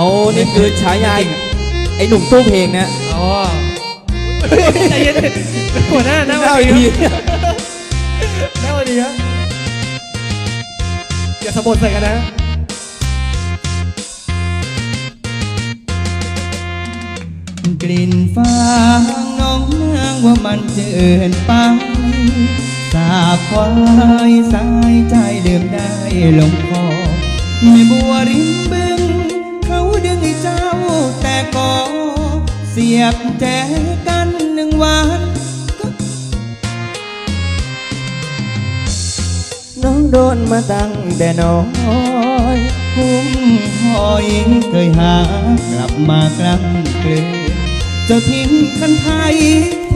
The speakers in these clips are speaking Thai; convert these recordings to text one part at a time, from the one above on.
เขานี่คือฉายาไอ้หนุ่มตู้เพลงนะอ๋อใจเย็นๆหัวหน้าหน้าหน้าวันเวนี้ทีหน้าวันนี้ฮะอย่าสะบดใส่กันนะกลิ่นฟางน้องนางว่ามันเจินไปสาบควายสายใจลืมได้ลงคอไม่บัวริมบึงเขาดึงให้ เจ้าแต่ก็เสียบแจกันหนึ่งวันน้องโดนมาตั้งแต่น้อยคุ้มหอยเคยหากลับมากลั้งเกลือเจ้าทิ้งคันไทย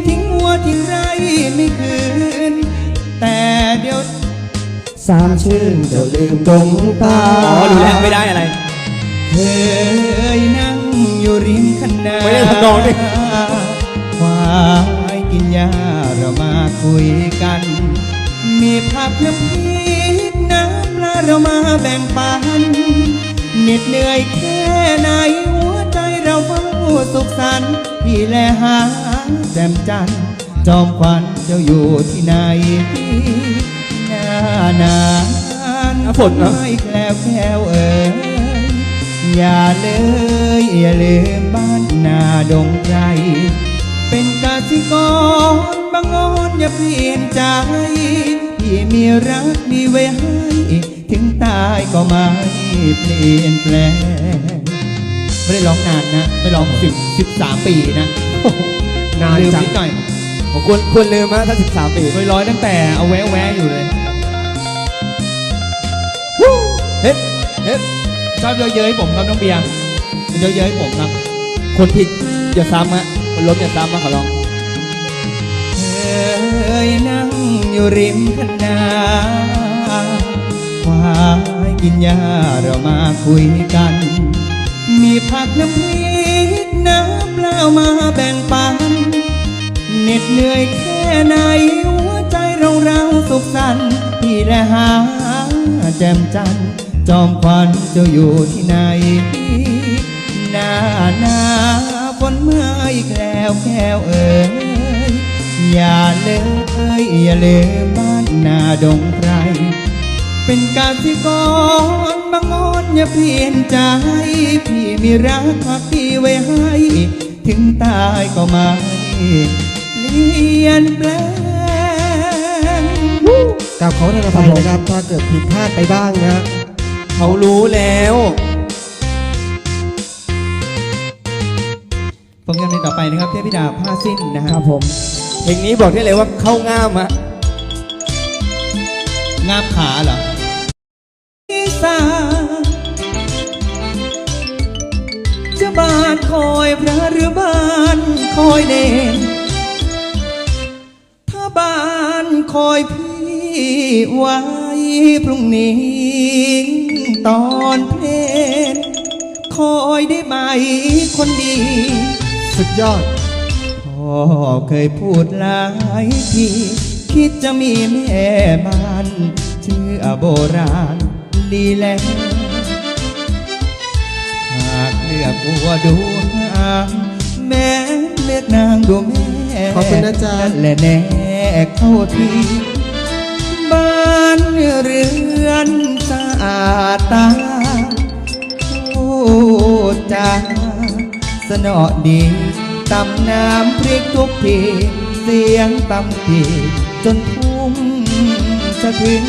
ทิ้งวัวทิ้งไรไม่คืน แต่เดี๋ยวสามชื่นเจ้าลืมตรงตา อ๋อดูแล้วไม่ได้อะไร เคยนั่งอยู่ริมคันนาไม่ได้ทำนองดิควายกินหญ้าเรามาคุยกัน มีผักน้ำพริกน้ำปลาเรามาแบ่งปันเหน็ดเหนื่อยแค่ไหนหัวใจเราเฝ้าสุขสันต์พี่แลหาแจ่มจันทร์จอมควันเจ้าอยู่ที่ไหนหน้านานน้ำฝนเหรอไม่แคล้วแคล้วเอ่ย อย่าเลยอย่าลืมบ้านนาดงไกรเป็นกสิกรบางอ้อนอย่าเปลี่ยนใจที่มีรักมีไว้ให้ถึงตายก็ไม่เปลี่ยนแปลงไม่ได้ร้องนานนะไม่ร้องสิบสิบสามปีนะนานลืมจังนิดหน่อยผมควรควรลืมนะถ้า13ปีเคยร้อยตั้งแต่เอาแวะแวะอยู่เลยเฮ้ยเฮ้ย ชอบเยอะเย้ผมครับน้องเบียร์เยอะเย้ผมครับ คนผิดอย่าซ้ำฮะคนล้มอย่าซ้ำมาขอร้องเคยนั่งอยู่ริมคันนาควายกินหญ้าเรามาคุยกัน มีผักน้ำพริกน้ำเปล่ามาแบ่งปันเหน็ดเหนื่อยแค่ไหนหัวใจเราเราสุขสันต์พี่และหาแจ่มจันทร์ จอมควันเจ้าอยู่ที่ไหน หน้าหน้าฝนเมื่อยแคล้วแคล้วเอ่ยอย่าเลยอย่าลืมบ้านนาดงไพรเป็นการที่ก่อนบางอ้อนอย่าเปลี่ยนใจ พี่มีรักพักที่ไว้ให้ ถึงตายก็ไม่เปลี่ยนแปลงกราบขอโทษอภัยนะครับถ้าเกิดผิดพลาดไปบ้างนะ เขารู้แล้วผลงานเพลงต่อไปนะครับเทพธิดาผ้าสิ้นนะคครัรับบผมเพลงนี้บอกได้เลยว่าเข้าง่ามฮะงามขาเหรออีสานจะบ้านคอยพระหรือบ้านคอยเนนถ้าบ้านคอยพี่ไว้พรุ่งนี้ ตอนเพลนคอยได้ไหมคนดี สุดยอด พ่อเคยพูดหลายที คิดจะมีแม่บ้านชื่อโบราณดีแล้ว หากเลือกวัวดูหางแม่เลือกนางดูแม่ขอบคุณนะจ๊ะ นั่นแหละแน่เข้าที บ้านเรือนสะอาตาพูดจาสนอดีตำน้ำพริกทุกที เสียงตำทีจนทุ่งสะเทือน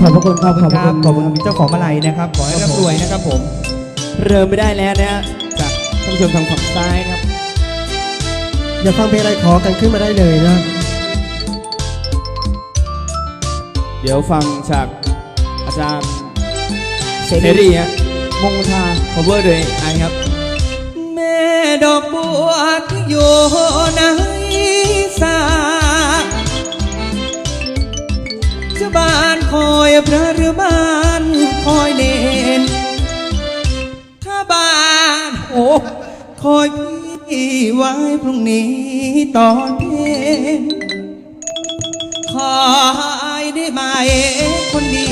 ขอบพระคุณครับขอบคุณครับขอบคุณณเจ้าของมาลัยนะครับ ขอให้ร่ำรวยนะครับผม เริ่มไม่ได้แล้วนะฮะจากท่านผู้ชมทางฝั่งซ้ายครับ อย่าฟังเพลงอะไรขอกันขึ้นมาได้เลยนะ เดี๋ยวฟังจาก อาจารย์เสรีฮะมงคลทา cover โดยไอครับ แม่ดอกบัวที่อยู่ในสาจะบ้านคอยพระหรือบ้านคอยเนนถ้าบ้านโอ้คอยพี่ไว้พรุ่งนี้ตอนเพลนคอยได้ไหมคนดีขอ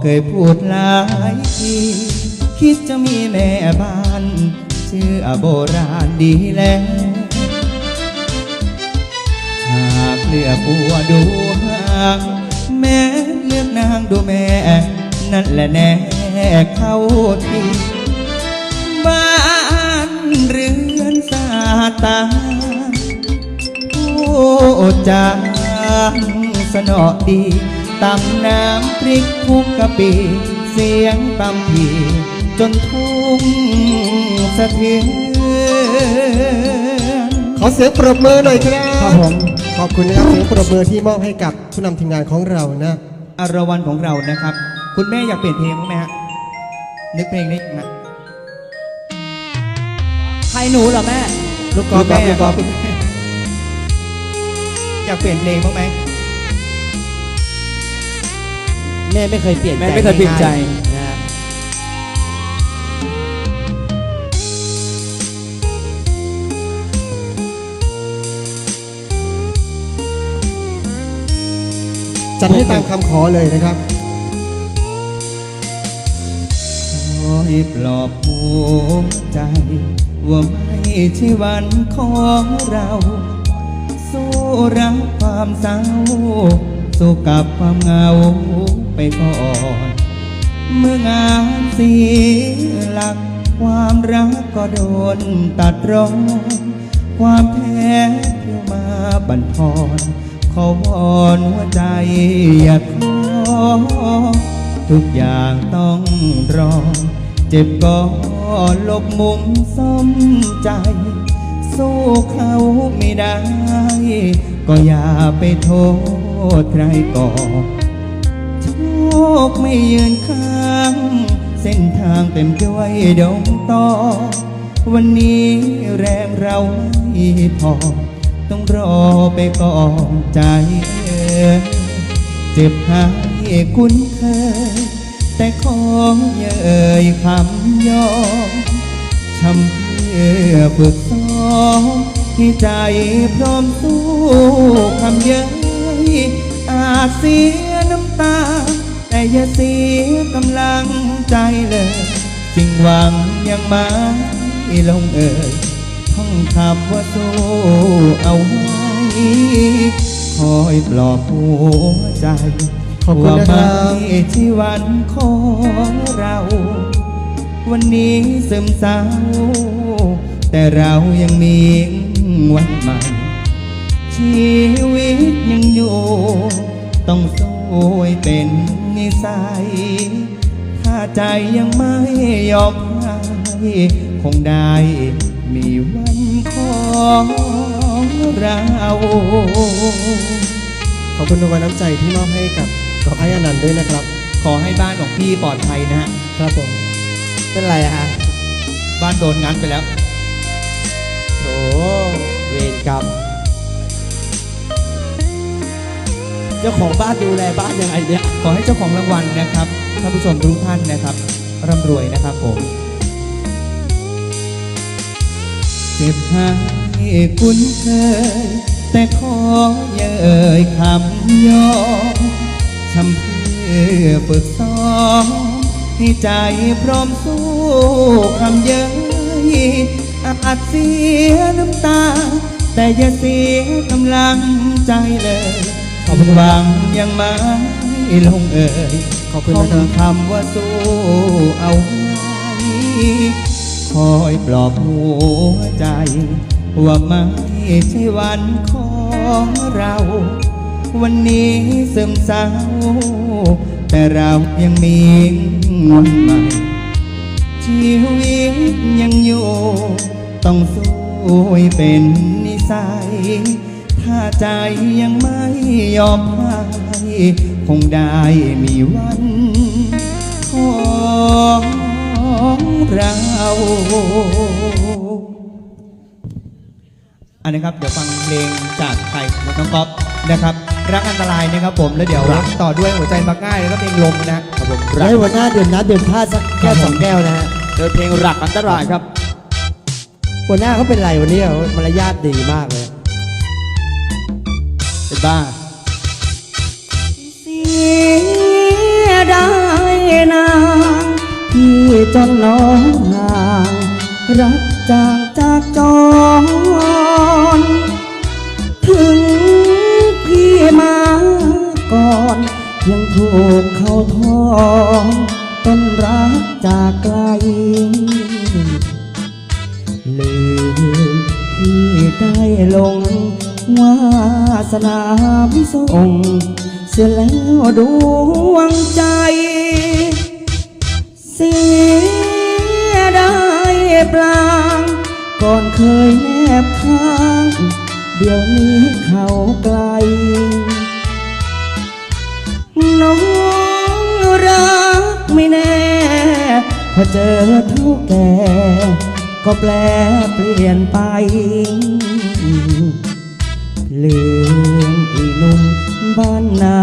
เคยพูดหลายทีคิดจะมีแม่บ้านชื่อโบราณดีแล้วหากเลือกปัวดูหางแม่เลือกนางดูแม่ นั่นแหละแน่เข้าทีบ้านเรือนสาตาผู้จางสนอดี ตำน้ำพริกคุกกะปิเสียงตำผีจนทุ่งสะเทือนขอเสียงปรบมือหน่อยครับครับผมขอบคุณนะครับเสียงปรบมือที่มอบให้กับผู้นำทีมงานของเรานะอารวันของเรานะครับ คุณแม่อยากเปลี่ยนเพลงบ้างไหมฮะนึกเพลงได้ไหมใครหนูเหรอแม่ ลูกกอล์ฟครับลูกกอล์ฟคุณแม่อยากเปลี่ยนเพลงบ้างไหม ม่ไม่เคยเปลี่ยนแม่ไม่เคยเปลี่ยนใจนะฮะจัดให้ตามคำขอเลยนะครับคอยปลอบหัวใจ ว่าไม่ใช่วันของเรา สู้รับความเศร้า สู้กับความเหงาไปก่อน เมื่องานเสียหลักความรักก็โดนตัดรอนความแพ้เที่ยวมาบั่นทอนขอวอนหัวใจอย่าท้อทุกอย่างต้องรอ เจ็บก็ลบมุมซ่อมใจ สู้เขาไม่ได้ ก็อย่าไปโทษ ษใครก่อโชคไม่ยืนข้าง เส้นทางเต็มด้วยดงตอ วันนี้แรงเราไม่พอ ต้องรอไปก่อนใจเจ็บหายคุ้นเคย แต่ขออย่าเอ่ยคำยอมช้ำเพื่อฝึกซ้อมให้ใจพร้อมสู้คำเย้ย อาจเสียน้ำตา แต่อย่าเสียกำลังใจเลย สิ่งหวังยังไม่ลงเอ่ยท่องคำว่าสู้เอาไว้คอยปลอบหัวใจขอบคุณนะครับว่าไม่ใช่วันของเรา วันนี้ซึมเศร้า แต่เรายังมีวันใหม่ ชีวิตยังอยู่ ต้องสู้ให้เป็นนิสัย ถ้าใจยังไม่ยอมให้คงได้มีวันของเราขอบคุณรางวัลน้ำใจที่มอบให้กับไอ้อนันต์ด้วยนะครับ ขอให้บ้านของพี่ปลอดภัยนะฮะ ครับผม เป็นไรอะฮะ บ้านโดนงันไปแล้วโถเวรกรรม เจ้าของบ้านดูแลบ้านยังไงเนี่ย ขอให้เจ้าของรางวัลนะครับท่านผู้ชมทุกท่านนะครับร่ำรวยนะครับผมเจ็บหายคุ้นเคย แต่ขออย่าเอ่ยคำยอมทำเพื่อฝึกซ้อมให้ใจพร้อมสู้คำเย้ยอาจเสียน้ำตา แต่อย่าเสียกำลังใจเลย ขอบคุณครับหวังยังไม่ลงเอ่ยขอบคุณนะครับท่คำว่าสู้เอาไว้คอยปลอบหัวใจ ว่าไม่ใช่วันของเรา วันนี้ซึมเศร้า แต่เรายังมีวันใหม่ ชีวิตยังอยู่ ต้องสู้ให้เป็นนิสัย ถ้าใจยังไม่ยอมให้คงได้มีวันของเราอันนี้ครับ เดี๋ยวฟังเพลงจากไทยของน้องก๊อฟนะครับ รักอันตรายนะครับผมแล้วเดี๋ยวต่อด้วยหัวใจมักง่ายแล้วก็เพลงลมนะครับผมให้หัวหน้าดื่มน้ำดื่มท่าสักแก้วสองแก้วนะฮะโดยเพลงรักอันตรายครับหัวหน้าเขาเป็นไรวันนี้มารยาทดีมากเลย เป็นบ้า เสียดานางที่จนน้องห่าง รักจางจากจรถึงพี่มาก่อน ยังถูกเขาทองต้นรักจากไกลลืมที่ได้ลง วาสนาพิสงเสียแล้วดวงใจ เสียไดายปลางก่อนเคยแนบข้าง เดี๋ยวนี้เขาไกล น้องรักไม่แน่ พอเจอเท่าแก่ ก็แปลเปลี่ยนไป ลืมอีนุ่มบ้านนา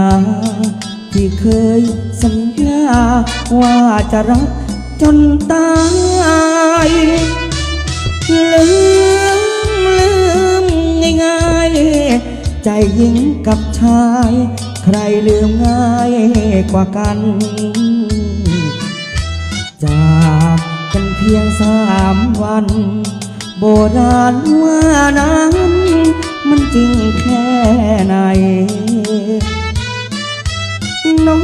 ที่เคยสัญญาว่าจะรักจนตายลืมลืมง่ายๆ ใจหญิงกับชาย ใครลืมง่ายกว่ากัน จากกันเพียงสามวัน โบราณว่านั้น มันจริงแค่ไหน น้อ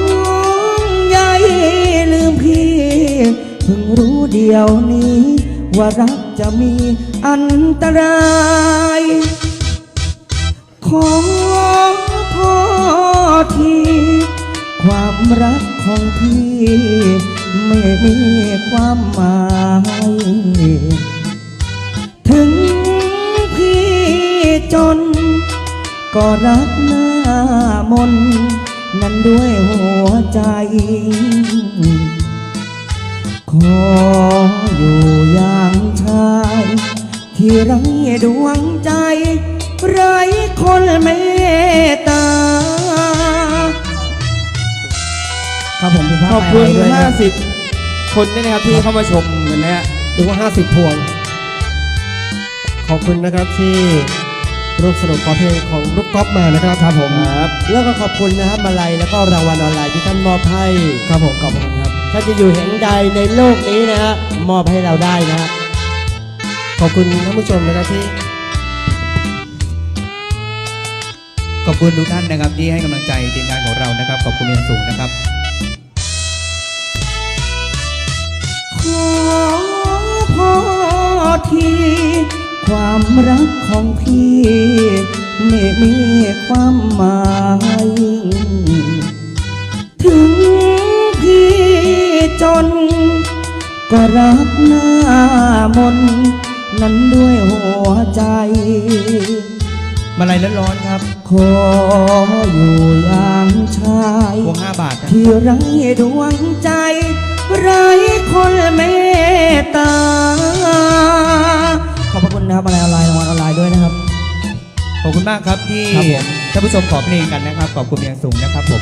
งใหญ่ลืมพี่ เพิ่งรู้เดียวนี้ ว่ารักจะมีอันตราย ขอพอทีความรักของพี่ ไม่มีความหมาย จน ก็รักหน้ามนต์นั้นด้วยหัวใจ ขออยู่อย่างชาย ที่ไร้ดวงใจ ไร้คนเมตตา ครับผมเป็นพระขอบคุณไปด้วยนะ50 คนด้วยนะครับที่เข้ามาชมกันนะฮะ หรือว่า 50 พวง ขอบคุณนะครับที่ ร่วมสนุกขอเพลงของลูกก๊อฟมานะครับครับผมครับแล้วก็ขอบคุณนะครับมาลัยแล้วก็รางวัลออนไลน์ที่ท่านมอบให้ครับผมขอบคุณครับถ้าจะอยู่แห่งใดในโลกนี้นะฮะมอบให้เราได้นะฮะขอบคุณท่านผู้ชมนะครับที่ขอบคุณทุกท่านนะครับที่ให้กำลังใจทีมงานของเรานะครับขอบคุณเป็นอย่างสูงนะครับขอพอที ความรักของพี่ไม่มีความหมายถึงพี่จน ก็รักหน้ามน นั้นด้วยหัวใจ มาลัยร้อนๆครับ ขออยู่อย่างชาย พวง5บาทนะ ที่ไร้ดวงใจ ไร้คนเมตานผู้ชมขอเพลงกันนะครับ ขอบคุณเป็นอย่างสูงนะครับผม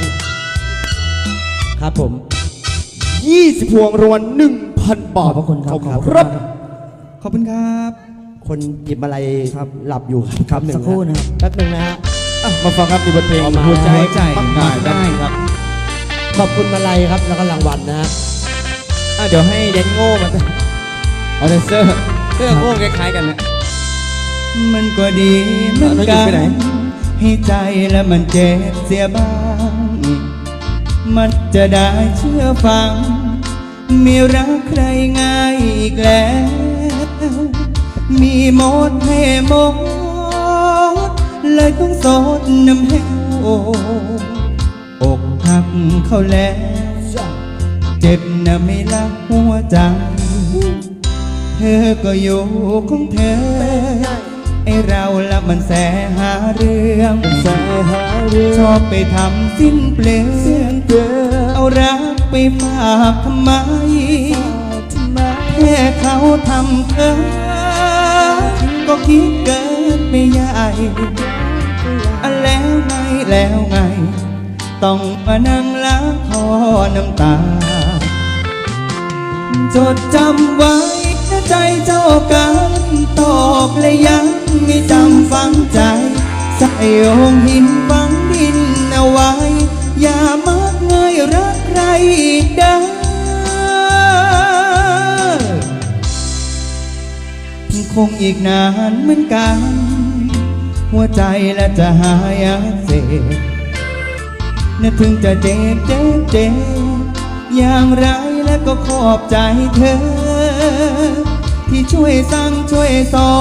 ครับผม 20พวงรางวัล1,000 บาขทอบพระคุณครับขอบขอบคุคุณณครับขอบคุณครับ คนหยิบอะไรหลับอยู่ครับหนึ่งสักครู่นะครับ แป๊บหนึ่งนะฮะอะมาฟังครับมีบทเพลงเอามาหัวใจหัวใจปักได้ได้ได้ครับขอบคุณมาลัยครับแล้วก็รางวัลนะฮะอะเดี๋ยวให้เดนโง่มาเอาเดนเซอร์เสื้อโง่คล้ายๆกันนะมันก็ดีเหมือนแล้วหยุกัดนไปไหน ให้ใจและมันเจ็บเสียบ้าง มันจะได้เชื่อฟัง มีรักใครง่ายอีกแล้ว มีหมดให้หมดเลยต้องสดน้ำแห้วอกหักเขาแล้ว เจ็บนะไม่ละหัวใจ เธอก็อยู่ของเธอ ไอเราละมันแสหาเรื่องแสหาเรื่องชอบไปทำสิ้นเปลืองเอารักไปฝากทำไมแค่เขาทำเธอก็คิดเกินไปใหญ่อะแล้วไงแล้วไง ต้องมานั่งล้างคอน้ำตา จดจำไว้นะใจเจ้ากัน ตอบและยังไม่จำฝังใจใส่องหินฝังดินเอาไว้ อย่ามักเงยรักใครได้คงอีกนานเหมือนกัน หัวใจและจะหายเสษน่ะถึงจะเจ็บเจ็บเจ็บอย่างไรแล้วก็ขอบใจเธอ ที่ช่วยสั่งช่วยสอ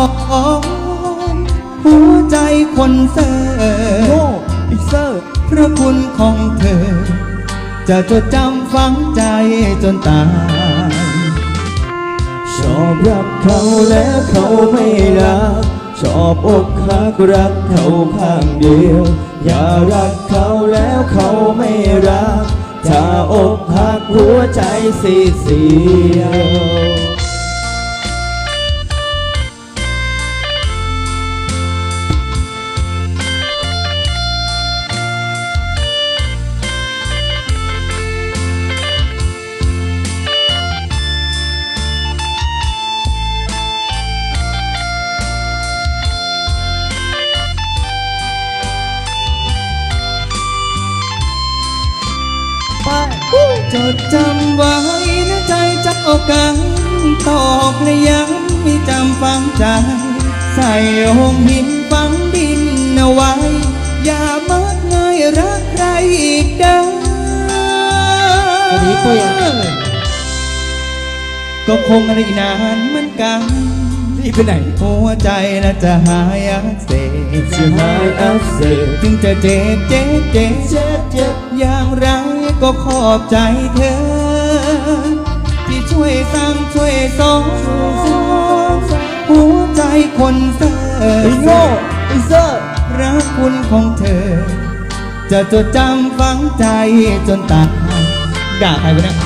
นหัวใจคนเสิร์โง่ฟอีเซอร์พระคุณของเธอ จะจดจำฝังใจจนตายชอบรักเขาแล้วเขาไม่รัก ชอบอกหักรักเขาข้างเดียว อย่ารักเขาแล้วเขาไม่รัก ถ้าอกหักหัวใจสีเสีย ใส่หงหินฝังดินเอาไว้ อย่ามักง่ายรักใครอีกเด้อสวัสดีปุ้ยอะก็คงอะไรนานเหมือนกันนี่ไปไหนหัวใจน่ะจะหายอักเสบจะหายอักเสบถึงจะเจ็บเจ็บเจ็บเจ็บเจ็บอย่างไรก็ขอบใจเธอ ที่ช่วยสั่งช่วยสอนหัวใจ คนเสิร์ไอ้ฟโง่ไอ้เซอร์รักคุณของเธอ จะจดจำฝังใจจนตายด่าใครวะเนี่ย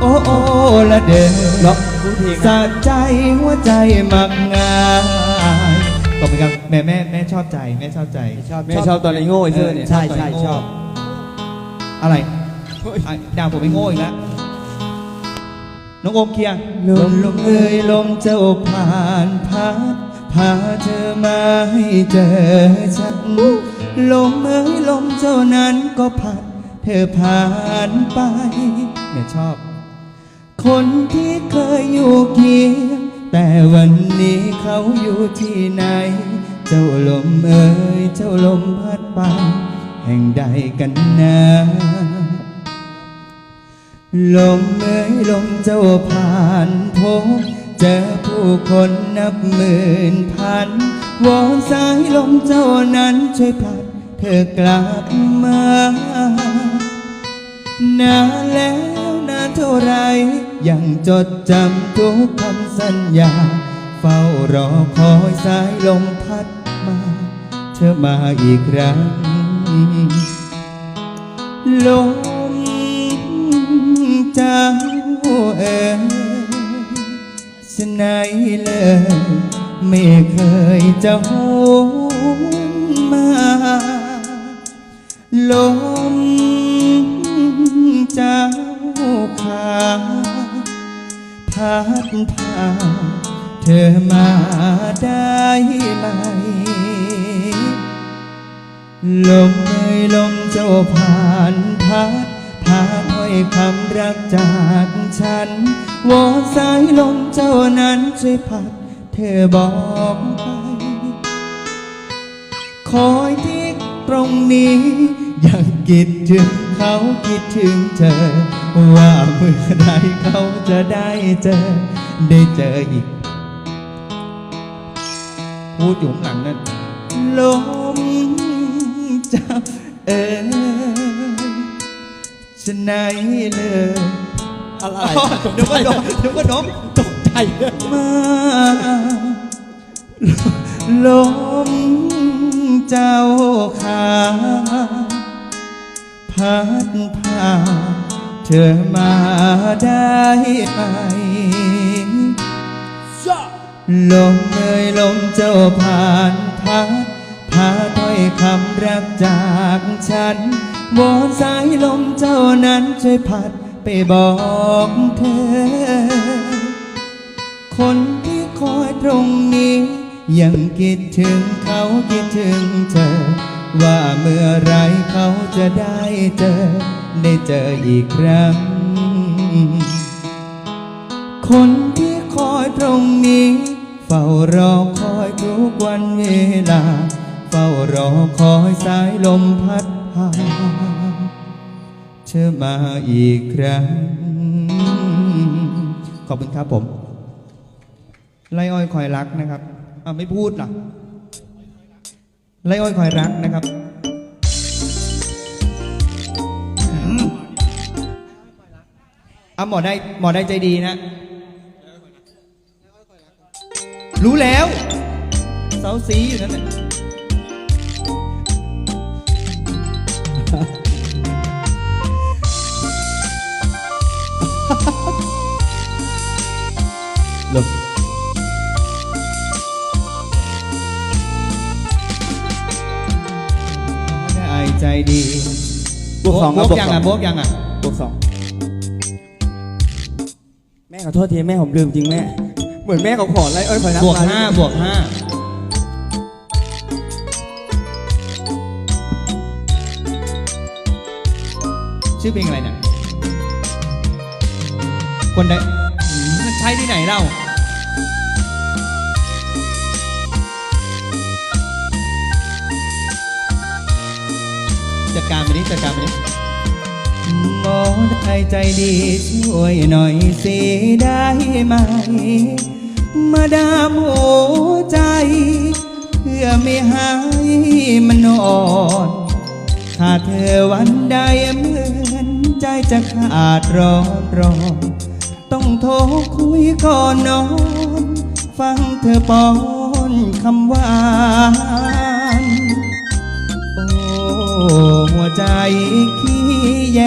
โอ้โอ้ละเดินล็อกพูดเพลงสะใจหัวใจมักง่ายขอบคุณครับแม่แม่แม่ชอบใจแม่ชอบใจชอบแม่ชอบตอนไอ้โง่ไอ้เซอร์เนี่ยใช่ใช่ชอบ อะไรอะด่าผมไม่โง่อีกแล้ว น้องโอมเคลียร์ลมลมเอ่ยลมเจ้าผ่านพัดพาเธอมาให้เจอฉันลมเอ่ยลมเจ้านั้นก็พัด เธอผ่านไปเนี่ยชอบ คนที่เคยอยู่เคียงแต่วันนี้เขาอยู่ที่ไหน เจ้าลมเอ่ยเจ้าลมพัดไปแห่งใดกันนะ ลมเอ่ยลมเจ้าผ่านพบเจอผู้คนนับหมื่นพัน วอนสายลมเจ้านั้นช่วยผลัดเธอกลับมานานแล้วนานเท่าไร ยังจดจำทุกคำสัญญา เฝ้ารอคอยสายลมพัดมา เธอมาอีกครั้งลม ฉันไหนเลย ไม่เคยจะหวนมา ลมเจ้าขาพัดพาเธอมาได้ไหม ลมเอ่ยลมเจ้าผ่านพัดพาถ้อยคำรักจากฉัน วอนสายลมเจ้านั้นช่วยพัดเธอบอกไป คอยที่ตรงนี้ ยังคิดถึงเขาคิดถึงเธอ ว่าเมื่อไรเขาจะได้เจอ ได้เจออีก พูดอยู่ข้างหลังนั้นลมจับเอ่ยจะไหนเลย อะไรเดี๋ยวก็ดมเดี๋ยวก็ดมตกใจมาลมเจ้าขาพัดพาเธอมาได้ไหมลมเอ่ยลมเจ้าผ่านพัดพาถ้อยคำรักจากฉันวอนสายลมเจ้านั้นช่วยพัด ไปบอกเธอ คนที่คอยตรงนี้ ยังคิดถึงเขาคิดถึงเธอ ว่าเมื่อไรเขาจะได้เจอ ได้เจออีกครั้ง คนที่คอยตรงนี้ เฝ้ารอคอยทุกวันเวลา เฝ้ารอคอยสายลมพัดพาเธอมาอีกครั้ง ขอบคุณครับผม ไล่อ้อยคอยรักนะครับอะไม่พูดล่ะไล่อ้อยคอยรักนะครับอะหมอได้หมอได้ใจดีนะ รู้แล้ว เสาสีอยู่นั่นแหละ ใจดีบวกสองครับบบววกกยังสออะงบวกยังอะบวกสองแม่ขอโทษทีแม่ผมลืมจริงแม่เหมือนแม่เขาขอไล่อ้อยคอยรักบวกมห้าบวกห้าชื่อเพลงอะไรเนี่ยคนใดอืมมันใช้ที่ไหนเล่า จัดการไปนี้จัดการไปนี้หมอได้ใจดีช่วยหน่อยสิได้ไหม มาดามหัวใจเพื่อไม่ให้มันนอนถ้าเธอวันใดเหมือนใจจะขาดร้อนร้อนต้องโทรคุยก่อนนอน ฟังเธอป้อนคำหวา หัวใจขี้แย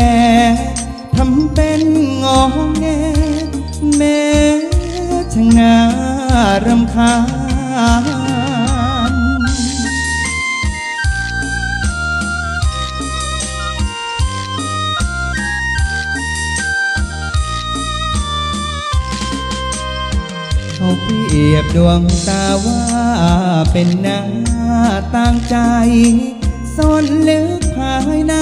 ทำเป็นงองแงแม้ช่างน่ารำคาญเขาเปรียบดวงตาว่าเป็นหน้าต่างใจ ซ่อนลึกภายใน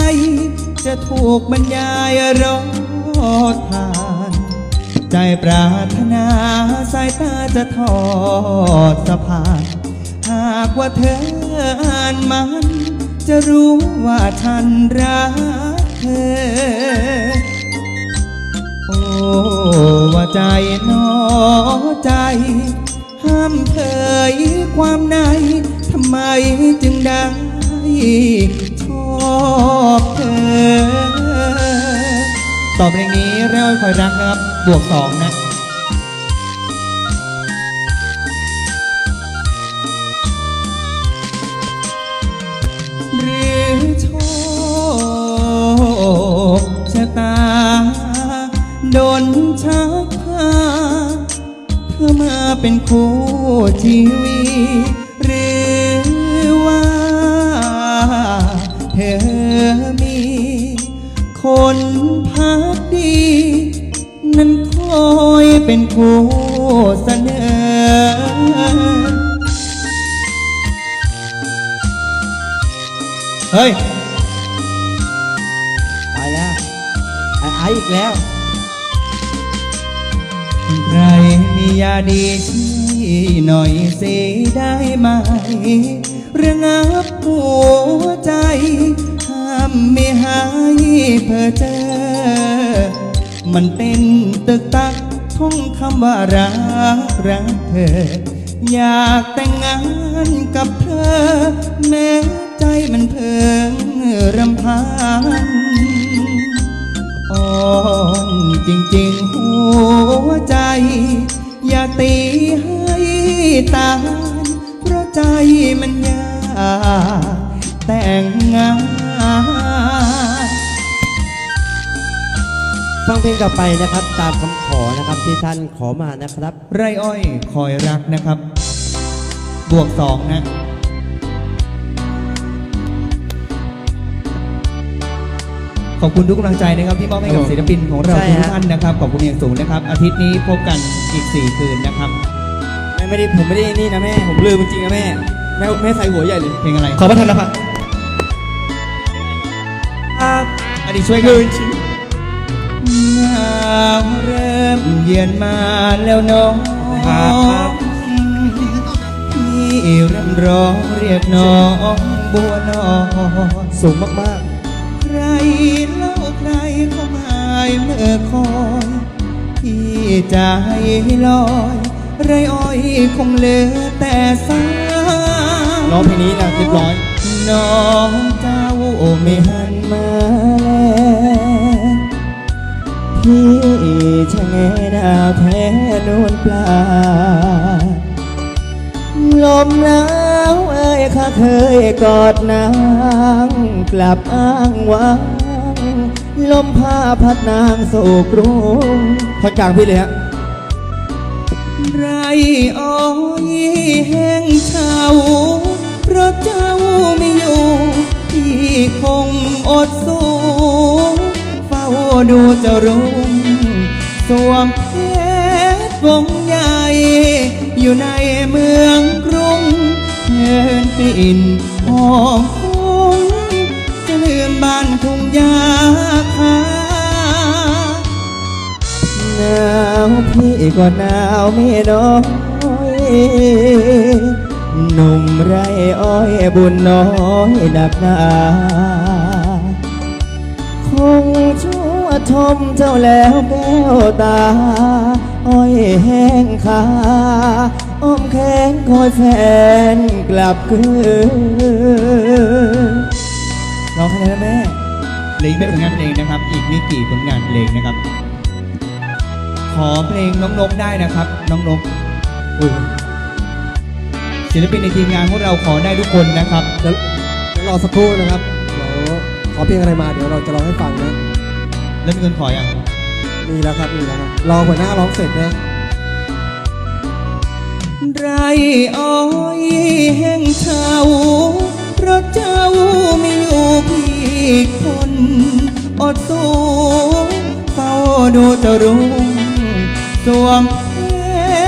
จะถูกบรรยายรอทาน ใจปรารถนาสายตาจะทอดสะพานหากว่าเธออ่านมัน จะรู้ว่าฉันรักเธอ โอ้ว่าใจนอใจ ห้ามเผยความในทำไมจึงได้ ชอบเธอ ต่อไปนี้เรียกว่าคอยรักนะครับ บวกสองนะ มไม่ให้เพอเจอ มันเป็นตึกตักท่องคำว่ารักรักเธอ อยากแต่งงานกับเธอ แม้ใจมันเพิ่งรำพันอ่อนจริงๆหัวใจ อย่าตีให้ตายเพราะใจมันยากแต่งงาน ฟังเพลงต่อไปนะครับ ตามคำขอนะครับที่ท่านขอมานะครับ ไรอ้อยคอยรักนะครับ บวกสองนะขอบคุณทุกกำลังใจนะครับที่มอบให้กับศิลปินของเราใช่ทุกฮะท่านนะครับขอบคุณอย่างสูงนะครับ อาทิตย์นี้พบกันอีก 4 คืนนะครับแม่ไม่ได้ผมไม่ได้นี่นะแม่ ผมลืมจริงๆนะแม่ แม่แม่ใส่หัวใหญ่เลยเพลงอะไร ขอประทานอภัยอั นนี้ช่วยกันหนาวเริ่มเยือนมาแล้วน้องครับร่ำร้องเรียกน้องบัวนอนสูงมากๆ ใครเล่าใครเข้าหมายเมื่อคอยที่ใจลอยไรอ้อยคงเหลือแต่สายร้องเพลงนี้นะเรียบร้อย น้องเจ้าไม่หั นมาพี่ชะแงดาวแทนวลปลา ลมหนาวเอ้ยข้าเคยกอดนางกลับอ้างว้างลมพาพัดนางสู่กรุงท่อกลางพี่เลยฮะไรอ้อยแห้งเฉาเพราะเจ้าไม่อยู่พี่คงอดสู้ ดูเจะรุ่งสวมเพชรวงใหญ่ อยู่ในเมืองกรุงเงินกลิ่นหอมฟุ้งจะลืมบ้านทุ่งยาคาหนาวพี่ก็หนาวไม่น้อยหนุ่มไรอ้อยบุญน้อยดักหนา ชั่วชมเจ้าแล้วแก้วตา อ้อยแห้งคาอ้อมแขนคอยแฟนกลับคืนร้องแค่นั้นนะแม่เหลืออีกไม่ผลงานเพลงนะครับ อีกไม่กี่ผลงานเพลงนะครับ ขอเพลงน้องนกได้นะครับ น้องนกอุ้ยศิลปินในทีมงานพวกเราขอได้ทุกคนนะครับ เดี๋ยวเดี๋ยวรอสักครู่นะครับ เดี๋ยวขอเพลงอะไรมาเดี๋ยวเราจะร้องให้ฟังนะ แล้วมีคนขออย่างมีแล้วครับมีแล้วครับรอหัวหน้าร้องเสร็จนะไรอ้อยแห้งเฉาเพราะเจ้าไม่อยู่พี่คนอดสู้เฝ้าดูเจะรุ่งสวมเพ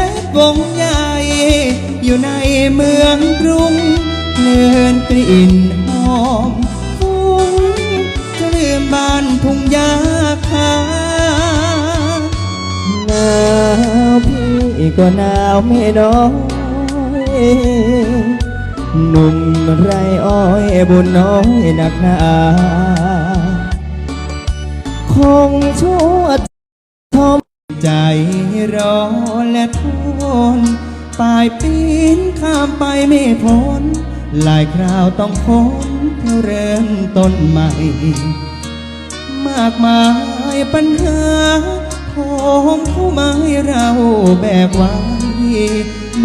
ชรวงใหญ่อยู่ในเมืองกรุงเลื่อนกลิ่นหอมฟุ้งจะลืม บ้านทุ่งยาคาหนาวพี่ก็หนาวไม่น้อยหนุ่มไรอ้อยบุญน้อยหนักหนาคงชั่วทมใจรอและทนปลายปีนข้ามไปไม่พ้น หลายคราวต้องพ้นเพื่อเริ่มต้นใหม่ มากมายปัญหาโผมเข้ามาให้เราแบบไว้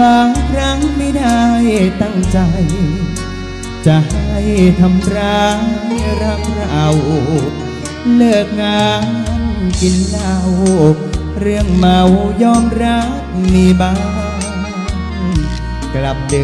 บางครั้งไม่ได้ตั้งใจ จะให้ทำร้ายรักเราเลิกงานกินเหล้าเรื่องเมายอมรับมีบ้าง กลับดึก